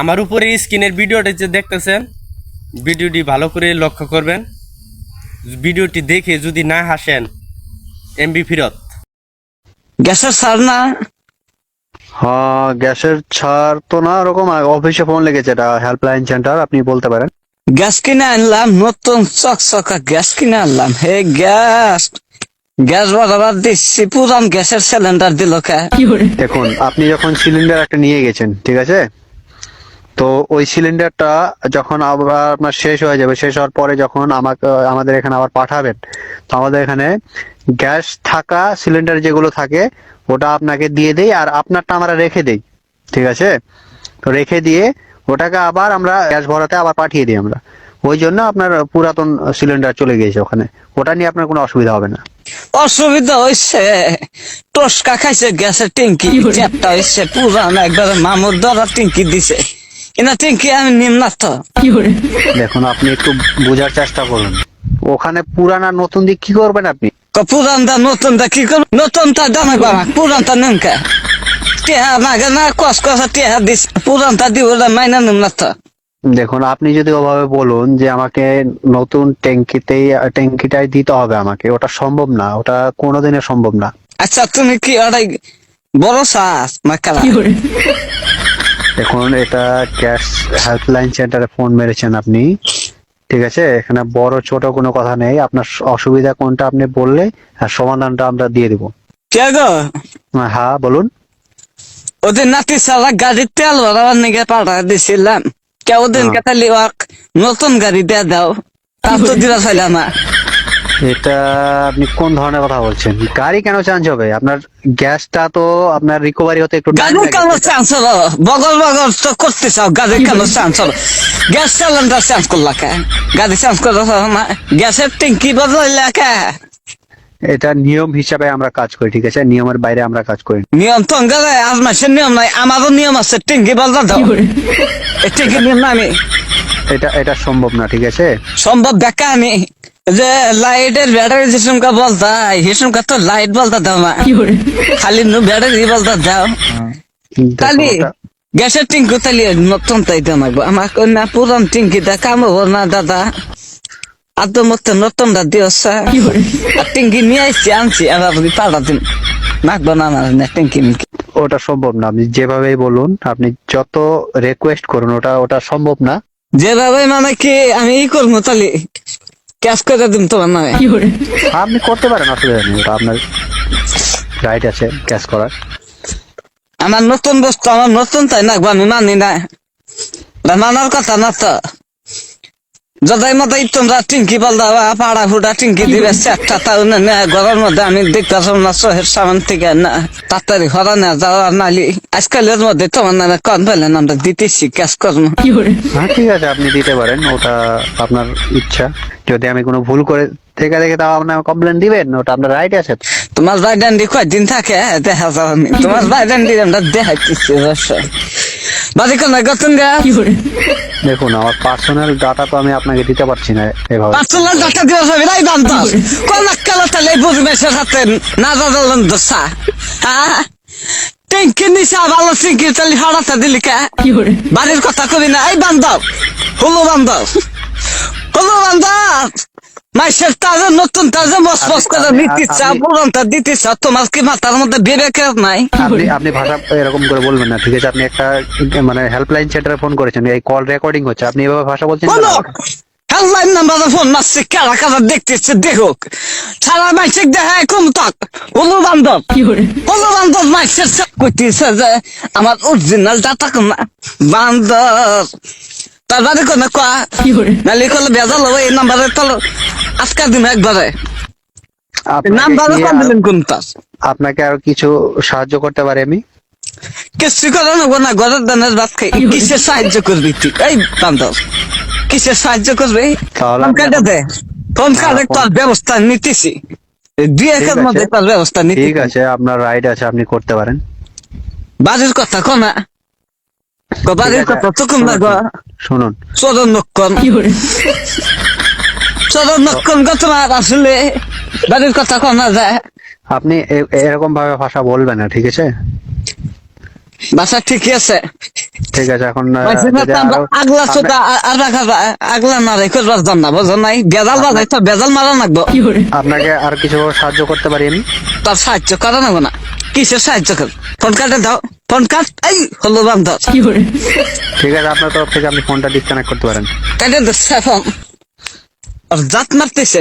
আমার উপরে স্ক্রিনের ভিডিওটা যে দেখতেছেন ভিডিওটি ভালো করে লক্ষ্য করবেন। ভিডিওটি দেখে যদি না হাসেন এমবি ফিরত। গ্যাসের সার না? হ্যাঁ গ্যাসের ছাড় তো না ওরকম অফিসে ফোন লেগেছে এটা হেল্পলাইন সেন্টার আপনি বলতে পারেন। গ্যাস কিনে আনলাম নতুন চকচকা গ্যাস কিনে আনলাম। হে গ্যাস গ্যাস বরাবর দিচ্ছি পুরান গ্যাসের সিলিন্ডার দিল কে? দেখুন আপনি যখন সিলিন্ডার একটা নিয়ে গেছেন ঠিক আছে? তো ওই সিলিন্ডারটা যখন আবার আপনার শেষ হয়ে যাবে, শেষ হওয়ার পরে যখন আমাকে, আমাদের এখানে আবার পাঠাবেন, তো আমাদের এখানে গ্যাস থাকা সিলিন্ডার যেগুলো থাকে, ওটা আপনাকে দিয়ে দেই আর আপনারটা আমরা রেখে দেই, ঠিক আছে? তো রেখে দিয়ে ওটাকে আবার আমরা গ্যাস ভরাতে আবার পাঠিয়ে দিই আমরা। ওই জন্য আপনার পুরাতন সিলিন্ডার চলে গিয়েছে ওখানে। ওটা নিয়ে আপনার কোনো অসুবিধা হবে না। অসুবিধা হয়েছে টসকা খাইছে গ্যাসের ট্যাঙ্কি চ্যাপটা হয়েছে পুরান একবার মামুর দ্বারা ট্যাঙ্কি দিছে। এনা ট্যাঙ্কি আমি নিম না তো? দেখুন আপনি একটু বোঝার চেষ্টা করুন। ওখানে পুরানা নতুন দিক কি করবেন আপনি? পুরানটা নতুনটা কি করব? নতুনটা দামে পাবা পুরানটা নিম কে? টেহা মাগে না কস কস টেহা দিস পুরানটা দিব মাইনা নিম না তো। দেখুন আপনি যদি ওভাবে বলুন যে আমাকে নতুন ট্যাঙ্কিতেই ট্যাঙ্কিটাই দিতে হবে আমাকে ওটা সম্ভব না ওটা কোনোদিনের সম্ভব না। আচ্ছা তুমি কি ওটাই বড় না কারা? দেখুন এটা ক্যাশ হেল্পলাইন সেন্টারে ফোন মেরেছেন আপনি ঠিক আছে? এখানে বড় ছোট কোনো কথা নেই। আপনার অসুবিধা কোনটা আপনি বললে আর সমাধানটা আমরা দিয়ে দিব। কে গো? হ্যাঁ বলুন। ওদের নাতি সারা গাড়ির তেল ভরাবার নিগে পাঠা দিছিলাম। কে ওদিন হ্যাঁ। কাতালি ওয়াক নতুন গাড়ি দিয়ে দাও। তা তো দিলা চাইলাম না। এটা আপনি কোন ধরনের কথা বলছেন? গাড়ি কেন চেঞ্জ হবে? আপনার গ্যাসটা তো আপনার রিকভারি হতে একটু গাড়ি কেন চান্স হলো বগল বগল তো করতে চাও গাড়ি কেন চান্স হলো গ্যাস সিলিন্ডার চান্স করলা কে? গাড়ি চান্স করল না। গ্যাসের ট্যাঙ্কি বদলাইলা কে? এটা নিয়ম হিসাবে আমরা কাজ করি ঠিক আছে? নিয়মের বাইরে আমরা কাজ করি। নিয়ম তো গেলে আর মাসের নিয়ম নাই আমারও নিয়ম আছে ট্যাঙ্কি বদলা দাও এই ট্যাঙ্কি নিয়ম না আমি এটা এটা সম্ভব না ঠিক আছে? সম্ভব দেখা আমি। যে লাইটের ব্যাটারি হিসুমকা বলতা হিসুমকা তো লাইট বলতা দাও না খালি নু ব্যাটারি বলতা দাও। খালি গ্যাসের টিঙ্কু তালি নতুন তাই দাম আমার না পুরান টিঙ্কি দা কাম হব না দাদা। আর তো মতো নতুন দা দিওস আর টিঙ্কি নিয়ে আসছি আনছি আবার পাড়া দিন। মাখবো না না টিঙ্কি মিঙ্কি ওটা সম্ভব না আপনি যেভাবেই বলুন আপনি যত রিকোয়েস্ট করুন ওটা ওটা সম্ভব না। যেভাবে মানে কি আমি ই করব তালি। ক্যাশ করে দিন তোমার নামে আপনি করতে পারেন অসুবিধা নেই ওটা আপনার রাইট আছে ক্যাশ করার। আমার নতুন বস্তু আমার নতুন তাই না আমি মানি না। মানার কথা না তো। যদাই মতাই তোমরা টিঙ্কি বল দাও পাড়া ফুটা টিঙ্কি দিবে চারটা তাও না না ঘরের মধ্যে আমি দেখতে পারলাম না শহের সামান থেকে না তাড়াতাড়ি হরা না যাওয়া নালি। আজকালের মধ্যে তোমার নামে কন পেলেন আমরা দিতেছি ক্যাশ করব হ্যাঁ ঠিক আছে আপনি দিতে পারেন ওটা আপনার ইচ্ছা। যদি আমি কোনো ভুল করে থেকে দেখে তাও আপনার কমপ্লেন দিবেন ওটা আপনার রাইট আছে। তোমার বাইডান্ডি কয়দিন থাকে? দেখা যাও আমি তোমার বাইডান্ডি আমরা দেখাইতেছি বাড়ি কোন গতন গা। দেখুন আমার পার্সোনাল ডাটা তো আমি আপনাকে দিতে পারছি না এভাবে। পার্সোনাল ডাটা যাবি নাই কোন কালো পরিবেশের হাতে না দাদা দোসা হ্যাঁ ভালো তাহলে হারাতে দিলি কে? বাড়ির কথা কবি না এই বান্ধব হলো বান্ধব হলো বান্ধব মাইসের তাজা নতুন তাজা মস মস করে দিতে চা আপনি- দিতে চা তোমার কি মাথার মধ্যে বিবেকের নাই? আপনি আপনি ভাষা এরকম করে বলবেন না ঠিক আছে? আপনি একটা মানে হেল্পলাইন সেন্টারে ফোন করেছেন এই কল রেকর্ডিং হচ্ছে আপনি এভাবে ভাষা বলছেন বলো! হেল্পলাইন নাম্বারে ফোন মারছে কারা কারা দেখতেছে দেখুক। সারা মাইসে দেখা কম তাক হলো বান্ধব। হলো বান্ধব মাইসের কইতেছে যে আমার অরিজিনাল ডাটা না। বান্ধব। তার বাড়ি কোন কোয়া নালি কলে বেজাল হব এই নাম্বারে তো আজকে দিন একবারে আপনাকে নাম্বারে কি কোন দিলেন কোন তাস আপনাকে আরও কিছু সাহায্য করতে পারি আমি? কিছু করে নেব না ঘরের দানের ভাত খাই কিসের সাহায্য করবি তুই? এই বান্ধব কিসের সাহায্য করবি তাহলে ফোন কাটে দে। ফোন কাটে এখন- তোর ব্যবস্থা নিতেছি। দুই একের মধ্যে তোর ব্যবস্থা নিতে ঠিক আছে আপনার রাইট আছে আপনি করতে পারেন। বাড়ির কথা কনা গো ঠিক আছে, কথা তো কম না গো। শুনুন নক্ষণ চরণ নক্ষণ গো তোমার আসলে। বাড়ির কথা কনা যায়। আপনি এরকম ভাবে ভাষা বলবেন না ঠিক আছে? বাসা ঠিকই আছে। ঠিক আছে এখন আগলা সুতা আর রাখা আগলা না রেখে রাখতাম না বুঝো নাই? বেজাল বাজাই তো বেজাল মারা লাগবো আপনাকে আর কিছু সাহায্য করতে পারি আমি? তার সাহায্য করা নেব না। কিসের সাহায্য কর ফোন কার্ডে দাও। ফোন কাট এই হলো বান্ধব। ঠিক আছে আপনার তরফ থেকে আপনি ফোনটা ডিসকানেক্ট করতে পারেন। কাটে দিচ্ছে ফোন আর জাত মারতেছে।